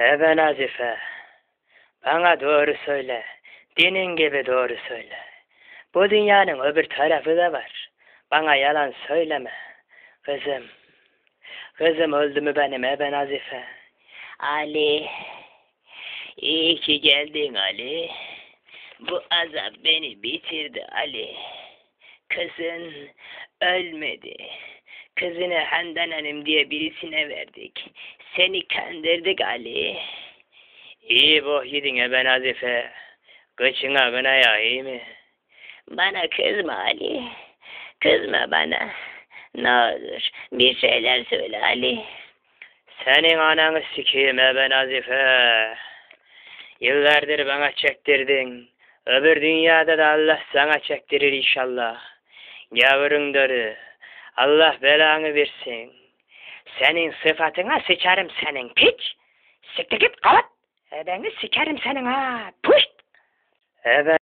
Ebe Nazife, bana doğru söyle, dinin gibi doğru söyle. Bu dünyanın öbür tarafı da var. Bana yalan söyleme. Kızım, kızım öldü mü benim Ebe Nazife? Ali, iyi ki geldin Ali. Bu azap beni bitirdi Ali. Kızın ölmedi. Kızını Handan Hanım diye birisine verdik. Seni kandırdık Ali. İyi boh yedin Ebe Nazife. Kıçına gına ya iyi mi? Bana kızma Ali. Kızma bana. Ne olur bir şeyler söyle Ali. Senin ananı sikeyim Ebe Nazife. Yıllardır bana çektirdin. Öbür dünyada da Allah sana çektirir inşallah. Yavrum doğru. Allah belanı versin. Senin sıfatına sıçarım senin piç. Siktir git kavat. Ebeni sikerim senin ha. Puşt. Ebe